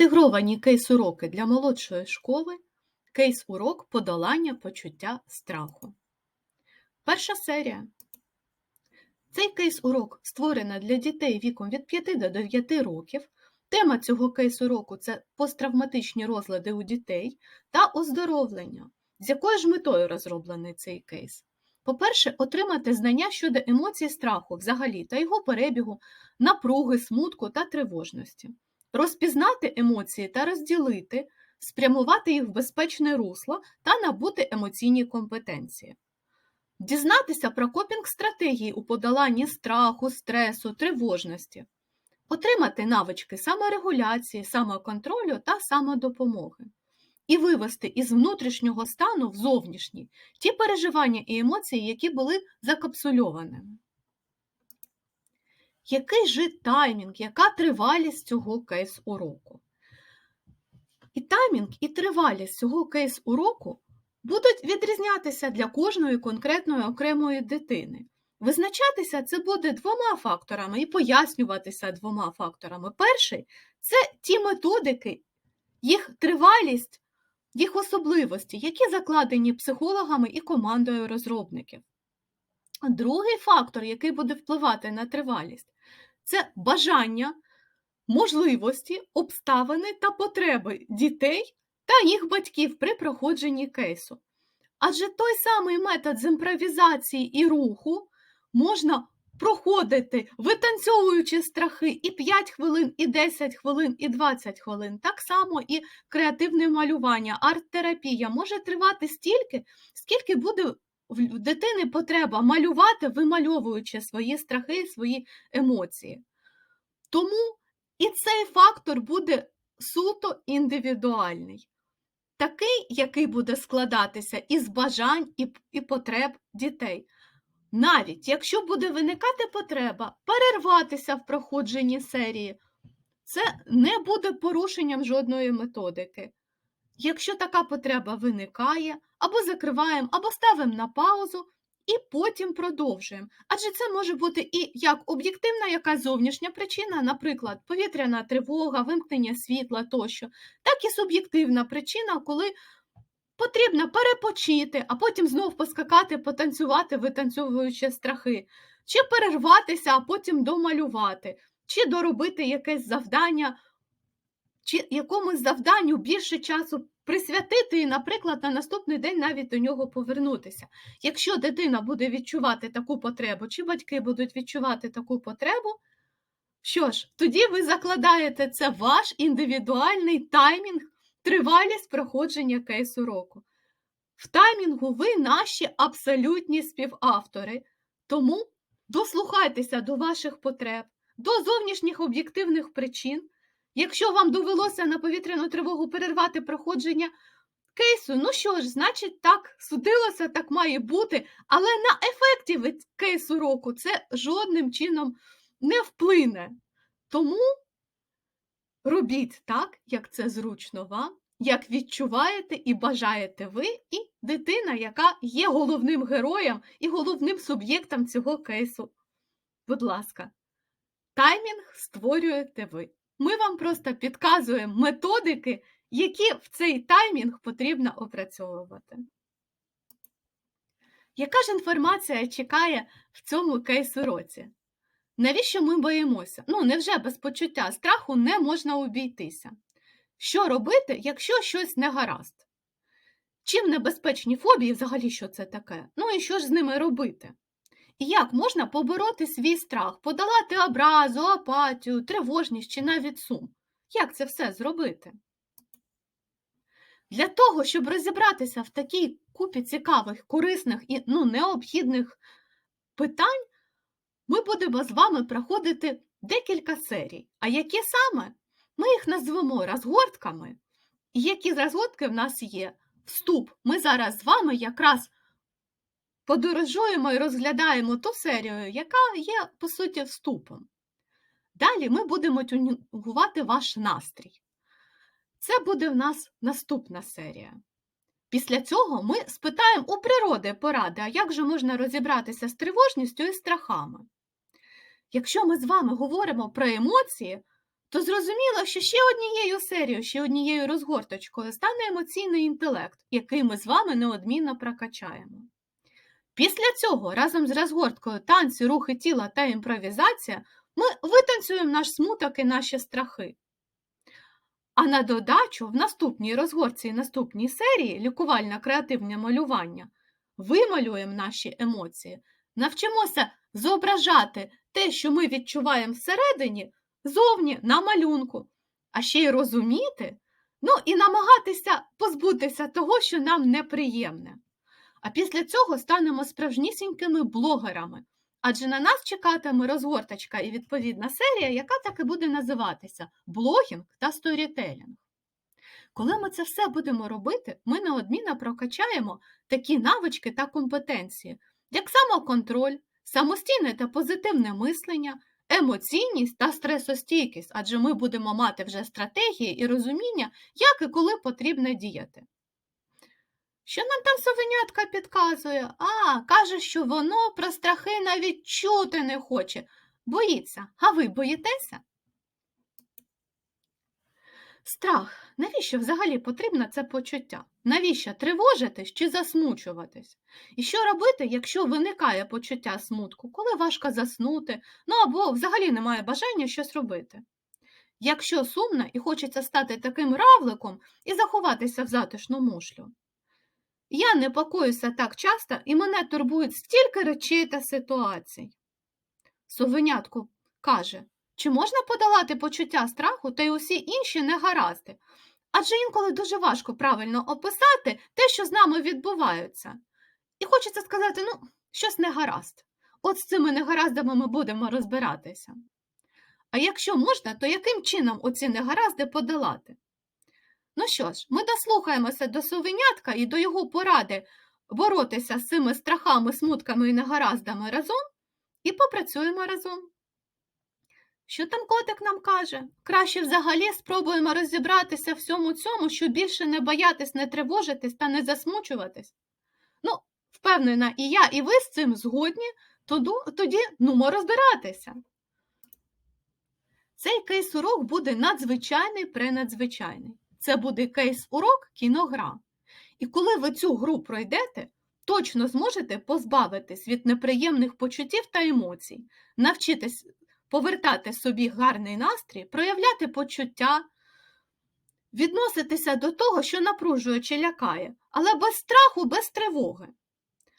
Інтегровані кейс-уроки для молодшої школи. Кейс-урок подолання почуття страху. Перша серія. Цей кейс-урок створений для дітей віком від 5 до 9 років. Тема цього кейс-уроку це посттравматичні розлади у дітей та оздоровлення. З якою ж метою розроблений цей кейс? По-перше, отримати знання щодо емоцій страху взагалі та його перебігу, напруги, смутку та тривожності розпізнати емоції та розділити, спрямувати їх в безпечне русло та набути емоційні компетенції, дізнатися про копінг-стратегії у подоланні страху, стресу, тривожності, отримати навички саморегуляції, самоконтролю та самодопомоги. І вивести із внутрішнього стану в зовнішній ті переживання і емоції, які були закапсульованими. Який же таймінг, яка тривалість цього кейс-уроку? І таймінг, і тривалість цього кейс-уроку будуть відрізнятися для кожної конкретної окремої дитини. Визначатися це буде двома факторами і пояснюватися двома факторами. Перший це ті методики, їх тривалість, їх особливості, які закладені психологами і командою розробників. Другий фактор, який буде впливати на тривалість, це бажання, можливості, обставини та потреби дітей та їх батьків при проходженні кейсу. Адже той самий метод з імпровізації і руху можна проходити, витанцьовуючи страхи і 5 хвилин, і 10 хвилин, і 20 хвилин. Так само і креативне малювання, арт-терапія може тривати стільки, скільки буде в дитини потреба малювати, вимальовуючи свої страхи, свої емоції. Тому і цей фактор буде суто індивідуальний, такий, який буде складатися із бажань і, і потреб дітей. Навіть якщо буде виникати потреба перерватися в проходженні серії, це не буде порушенням жодної методики. Якщо така потреба виникає, або закриваємо, або ставимо на паузу і потім продовжуємо. Адже це може бути і як об'єктивна якась зовнішня причина, наприклад, повітряна тривога, вимкнення світла тощо, так і суб'єктивна причина, коли потрібно перепочити, а потім знов поскакати, потанцювати, витанцьовуючи страхи, чи перерватися, а потім домалювати, чи доробити якесь завдання чи якомусь завданню більше часу присвятити і, наприклад, на наступний день навіть до нього повернутися. Якщо дитина буде відчувати таку потребу, чи батьки будуть відчувати таку потребу, що ж, тоді ви закладаєте це ваш індивідуальний таймінг, тривалість проходження кейсу року. В таймінгу ви наші абсолютні співавтори, тому дослухайтеся до ваших потреб, до зовнішніх об'єктивних причин. Якщо вам довелося на повітряну тривогу перервати проходження кейсу, ну що ж, значить, так судилося, так має бути, але на ефекті від кейсу року це жодним чином не вплине. Тому робіть так, як це зручно вам, як відчуваєте і бажаєте ви, і дитина, яка є головним героєм і головним суб'єктом цього кейсу. Будь ласка, таймінг створюєте ви. Ми вам просто підказуємо методики, які в цей таймінг потрібно опрацьовувати. Яка ж інформація чекає в цьому кейс-уроці? Навіщо ми боїмося? Ну, невже без почуття страху не можна обійтися? Що робити, якщо щось не гаразд? Чим небезпечні фобії, взагалі, що це таке? Ну і що ж з ними робити? Як можна побороти свій страх, подолати образу, апатію, тривожність чи навіть сум? Як це все зробити? Для того, щоб розібратися в такій купі цікавих, корисних і ну, необхідних питань, ми будемо з вами проходити декілька серій. А які саме? Ми їх назвемо розгортками. І які розгортки в нас є? Вступ. Ми зараз з вами якраз подорожуємо і розглядаємо ту серію, яка є, по суті, вступом. Далі ми будемо тюнінгувати ваш настрій. Це буде в нас наступна серія. Після цього ми спитаємо у природи поради, а як же можна розібратися з тривожністю і страхами. Якщо ми з вами говоримо про емоції, то зрозуміло, що ще однією серією, ще однією розгорточкою стане емоційний інтелект, який ми з вами неодмінно прокачаємо. Після цього, разом з розгорткою танці, рухи тіла та імпровізація, ми витанцюємо наш смуток і наші страхи. А на додачу в наступній розгорці і наступній серії лікувально-креативне малювання вималюємо наші емоції, навчимося зображати те, що ми відчуваємо всередині, зовні на малюнку, а ще й розуміти, ну і намагатися позбутися того, що нам неприємне. А після цього станемо справжнісінькими блогерами, адже на нас чекатиме розгорточка і відповідна серія, яка так і буде називатися блогінг та сторітелінг. Коли ми це все будемо робити, ми неодмінно прокачаємо такі навички та компетенції, як самоконтроль, самостійне та позитивне мислення, емоційність та стресостійкість, адже ми будемо мати вже стратегії і розуміння, як і коли потрібно діяти. Що нам там совенятка підказує? А, каже, що воно про страхи навіть чути не хоче. Боїться. А ви боїтеся? Страх. Навіщо взагалі потрібно це почуття? Навіщо тривожитись чи засмучуватись? І що робити, якщо виникає почуття смутку, коли важко заснути, ну або взагалі немає бажання щось робити? Якщо сумно і хочеться стати таким равликом і заховатися в затишну мушлю. Я непокоюся так часто, і мене турбують стільки речей та ситуацій. Совенятко каже, чи можна подолати почуття страху та й усі інші негаразди? Адже інколи дуже важко правильно описати те, що з нами відбувається. І хочеться сказати, ну, щось негаразд. От з цими негараздами ми будемо розбиратися. А якщо можна, то яким чином оці негаразди подолати? Ну що ж, ми дослухаємося до совенятка і до його поради боротися з цими страхами, смутками і негараздами разом і попрацюємо разом. Що там котик нам каже? Краще взагалі спробуємо розібратися всьому цьому, щоб більше не боятись, не тривожитись та не засмучуватись. Ну, впевнена, і я, і ви з цим згодні, тоді, нумо розбиратися. Цей кейс-урок буде надзвичайний пренадзвичайний. Це буде кейс-урок кіногра. І коли ви цю гру пройдете, точно зможете позбавитись від неприємних почуттів та емоцій, навчитись повертати собі гарний настрій, проявляти почуття, відноситися до того, що напружує чи лякає, але без страху, без тривоги.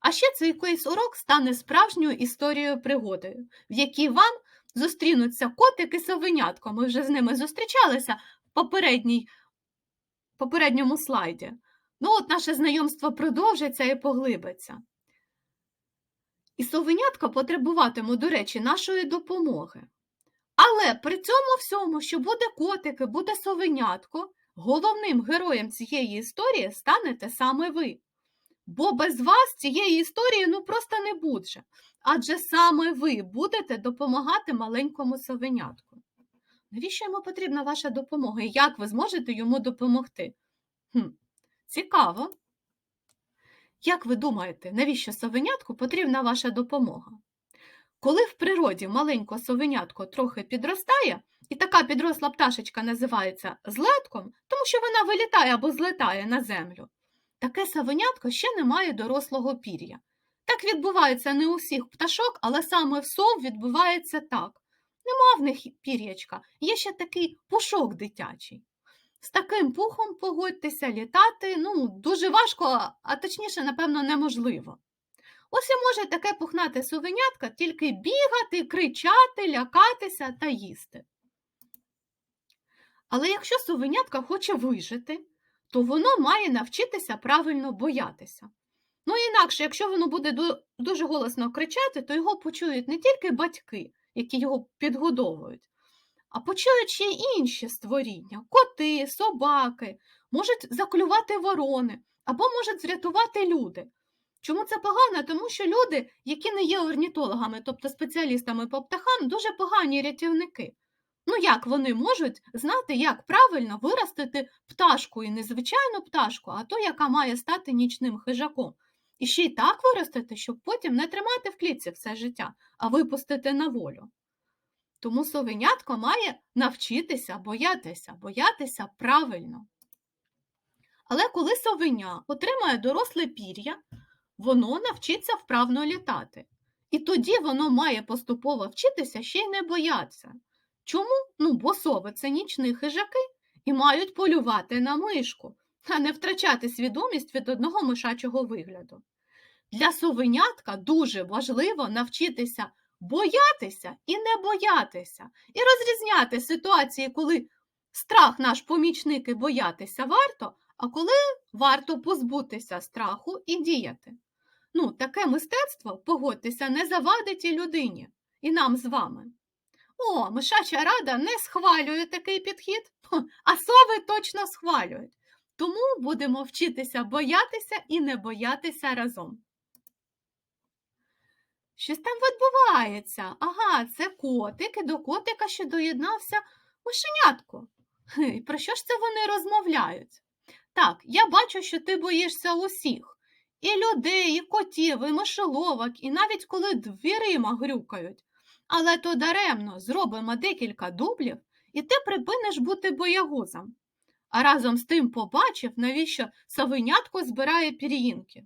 А ще цей кейс-урок стане справжньою історією пригодою, в якій вам зустрінуться котик і совенятко. Ми вже з ними зустрічалися в попередній, попередньому слайді. Ну, от наше знайомство продовжиться і поглибиться. І совенятка потребуватимуть, до речі, нашої допомоги. Але при цьому всьому, що буде котики, буде совенятко, головним героєм цієї історії станете саме ви. Бо без вас цієї історії ну просто не буде. Адже саме ви будете допомагати маленькому совенятку. Навіщо йому потрібна ваша допомога і як ви зможете йому допомогти? Хм, Цікаво. Як ви думаєте, навіщо совенятку потрібна ваша допомога? Коли в природі маленьке совенятко трохи підростає, і така підросла пташечка називається злетком, тому що вона вилітає або злетає на землю, таке совенятко ще не має дорослого пір'я. Так відбувається не у всіх пташок, але саме в сов відбувається так. Нема в них пір'ячка, є ще такий пушок дитячий. З таким пухом, погодьтеся, літати ну, дуже важко, а точніше, напевно, неможливо. Ось і може таке пухнате совенятка тільки бігати, кричати, лякатися та їсти. Але якщо совенятка хоче вижити, то воно має навчитися правильно боятися. Ну, інакше, якщо воно буде дуже голосно кричати, то його почують не тільки батьки, які його підгодовують, а почують ще інші створіння коти, собаки, можуть заклювати ворони або можуть врятувати люди. Чому це погано? Тому що люди, які не є орнітологами, тобто спеціалістами по птахам, дуже погані рятівники. Ну як вони можуть знати, як правильно виростити пташку і не звичайну пташку, а ту, яка має стати нічним хижаком. І ще й так виростити, щоб потім не тримати в клітці все життя, а випустити на волю. Тому совенятко має навчитися боятися, боятися правильно. Але коли совеня отримає доросле пір'я, воно навчиться вправно літати. І тоді воно має поступово вчитися ще й не боятися. Чому? Ну, бо сови це нічні хижаки і мають полювати на мишку, а не втрачати свідомість від одного мишачого вигляду. Для совенятка дуже важливо навчитися боятися і не боятися, і розрізняти ситуації, коли страх наш помічник і боятися варто, а коли варто позбутися страху і діяти. Ну, таке мистецтво, погодьтеся, не завадить і людині, і нам з вами. О, мишача рада не схвалює такий підхід, а сови точно схвалюють. Тому будемо вчитися боятися і не боятися разом. Щось там відбувається. Ага, це котик, і до котика ще доєднався мишенятко. Хе, Про що ж це вони розмовляють? Так, я бачу, що ти боїшся усіх. І людей, і котів, і мишоловок, і навіть коли дверима грюкають. Але то даремно зробимо декілька дублів, і ти припиниш бути боягузом. А разом з тим побачив, навіщо совенятко збирає пір'їнки.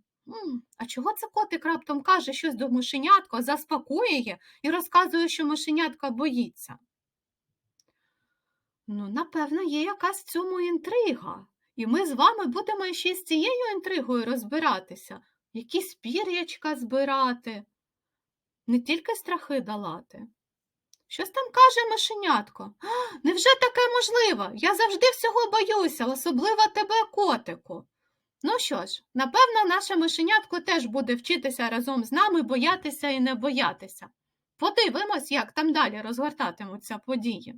А чого це котик раптом каже щось до мишенятка, заспокоює і розказує, що мишенятка боїться? Ну, напевно, є якась в цьому інтрига. І ми з вами будемо ще з цією інтригою розбиратися, якісь пір'ячка збирати, не тільки страхи долати. Щось там каже мишенятко. «А, Невже таке можливо? Я завжди всього боюся, особливо тебе, котику. Ну що ж, напевно, наше мишенятко теж буде вчитися разом з нами боятися і не боятися. Подивимось, як там далі розгортатимуться події.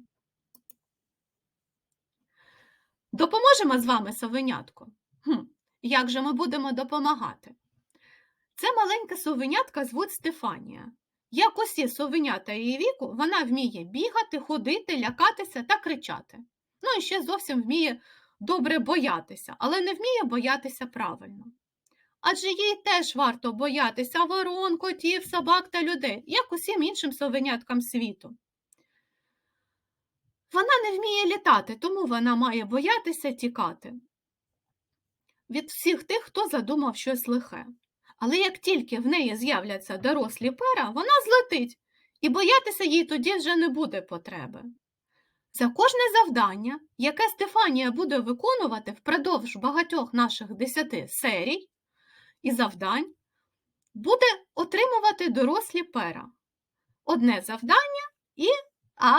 Допоможемо з вами совенятку? Хм, як же ми будемо допомагати? Це маленька совенятка звуть Стефанія. Як усі совенята її віку, вона вміє бігати, ходити, лякатися та кричати. Ну і ще зовсім вміє добре боятися, але не вміє боятися правильно. Адже їй теж варто боятися ворон, котів, собак та людей, як усім іншим совеняткам світу. Вона не вміє літати, тому вона має боятися тікати від всіх тих, хто задумав щось лихе. Але як тільки в неї з'являться дорослі пера, вона злетить, і боятися їй тоді вже не буде потреби. За кожне завдання, яке Стефанія буде виконувати впродовж багатьох наших десяти серій і завдань, буде отримувати дорослі пера. Одне завдання і. А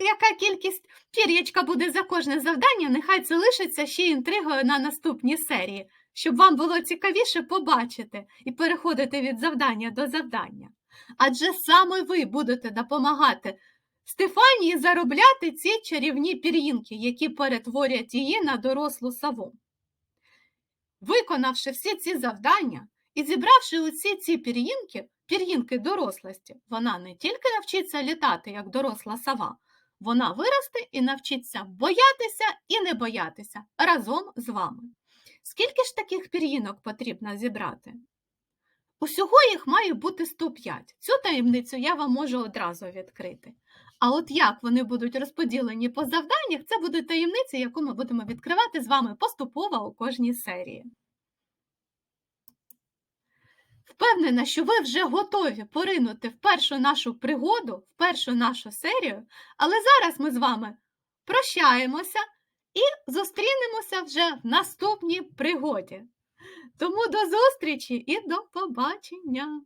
яка кількість пір'ячка буде за кожне завдання, нехай це лишиться ще інтригою на наступній серії, щоб вам було цікавіше побачити і переходити від завдання до завдання. Адже саме ви будете допомагати Стефанії заробляти ці чарівні пір'їнки, які перетворять її на дорослу сову. Виконавши всі ці завдання і зібравши усі ці пір'їнки, пір'їнки дорослості, вона не тільки навчиться літати, як доросла сова, вона виросте і навчиться боятися і не боятися разом з вами. Скільки ж таких пір'їнок потрібно зібрати? Усього їх має бути 105. Цю таємницю я вам можу одразу відкрити. А от як вони будуть розподілені по завданнях, це буде таємниця, яку ми будемо відкривати з вами поступово у кожній серії. Впевнена, що ви вже готові поринути в першу нашу пригоду, в першу нашу серію, але зараз ми з вами прощаємося і зустрінемося вже в наступній пригоді. Тому до зустрічі і до побачення!